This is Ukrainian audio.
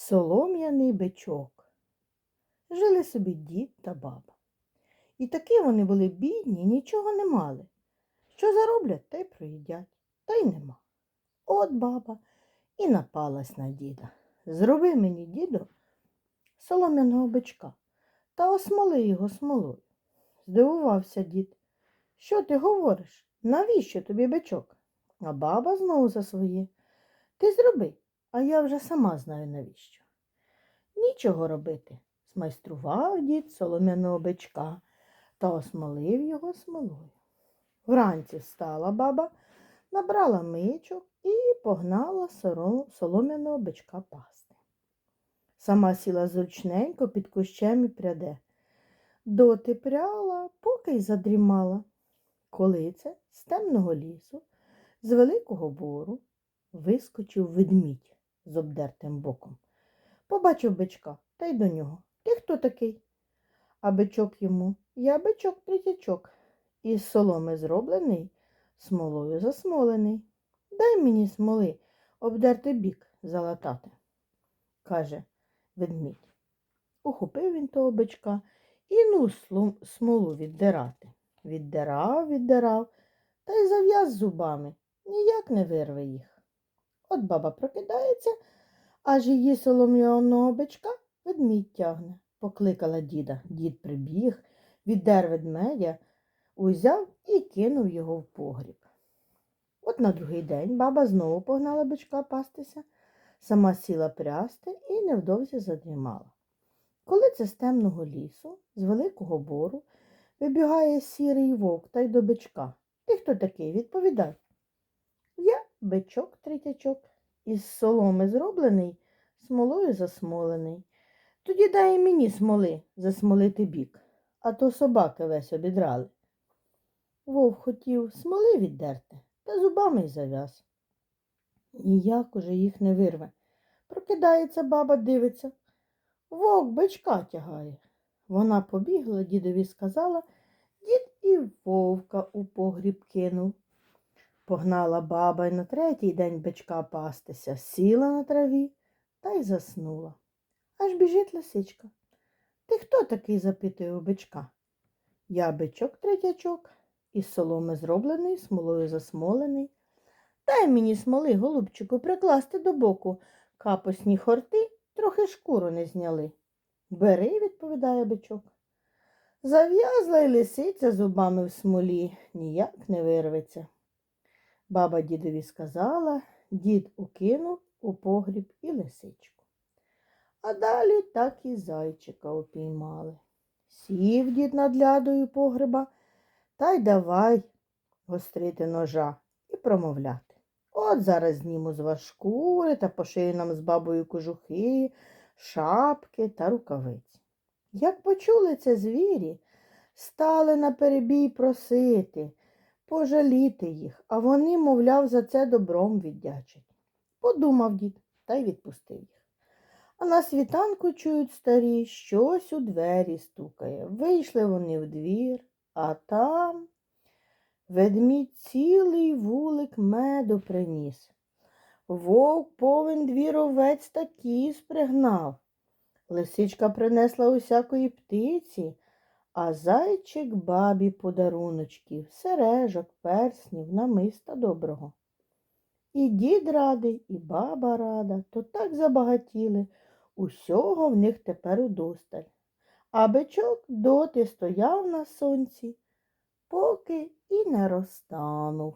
Солом'яний бичок. Жили собі дід та баба. І таки вони були бідні, нічого не мали. Що зароблять, те й проїдять, та й нема. От баба і напалась на діда. Зроби мені, діду, солом'яного бичка та осмоли його смолою. Здивувався дід. Що ти говориш? Навіщо тобі бичок? А баба знову за своє. Ти зроби, а я вже сама знаю навіщо. Нічого робити. Смайстрував дід солом'яного бичка та осмолив його смолою. Вранці встала баба, набрала мичок і погнала солом'яного бичка пасти. Сама сіла зручненько під кущем і пряде. Доти пряла, поки й задрімала. Коли це з темного лісу, з великого бору, вискочив ведмідь з обдертим боком. Побачив бичка та й до нього. Ти хто такий? А бичок йому я бичок третячок, із соломи зроблений, смолою засмолений. Дай мені смоли обдерти бік залатати, каже ведмідь. Ухопив він того бичка і ну смолу віддирати. Віддирав, віддирав, та й зав'яз зубами, ніяк не вирве їх. От баба прокидається, аж її солом'яного бичка ведмідь тягне. Покликала діда. Дід прибіг, віддер ведмедя, узяв і кинув його в погріб. От на другий день баба знову погнала бичка пастися, сама сіла прясти і невдовзі задрімала. Коли це з темного лісу, з великого бору, вибігає сірий вовк та й до бичка. Ти хто такий? Відповідай. Я бичок третячок, із соломи зроблений, смолою засмолений. Тоді дай мені смоли засмолити бік, а то собаки весь обідрали. Вовк хотів смоли віддерти, та зубами й зав'яз. Ніяк уже їх не вирве. Прокидається баба, дивиться. Вовк бичка тягає. Вона побігла, дідові сказала, дід і вовка у погріб кинув. Погнала баба й на третій день бичка пастися, сіла на траві та й заснула. Аж біжить лисичка. Ти хто такий? запитує у бичка. Я бичок третячок, із соломи зроблений, смолою засмолений. Дай мені смоли, голубчику, прикласти до боку. Капосні хорти трохи шкуру не зняли. Бери, відповідає бичок. Зав'язла й лисиця зубами в смолі, ніяк не вирветься. Баба дідові сказала, дід укинув у погріб і лисичку. А далі так і зайчика упіймали. Сів дід над лядою погреба та й давай гострити ножа і промовляти. От зараз зніму з вас шкури та пошию нам з бабою кожухи, шапки та рукавиці. Як почули це звірі, стали на перебій просити, пожаліти їх, а вони, мовляв, за це добром віддячать. Подумав дід та й відпустив їх. А на світанку чують старі, щось у двері стукає. Вийшли вони в двір, а там ведмідь цілий вулик меду приніс. Вовк повен двір овець та кіз пригнав. Лисичка принесла усякої птиці, а зайчик бабі подаруночків, сережок, перснів, намиста доброго. І дід радий, і баба рада, то так забагатіли, усього в них тепер удосталь. А бичок доти стояв на сонці, поки і не розтанув.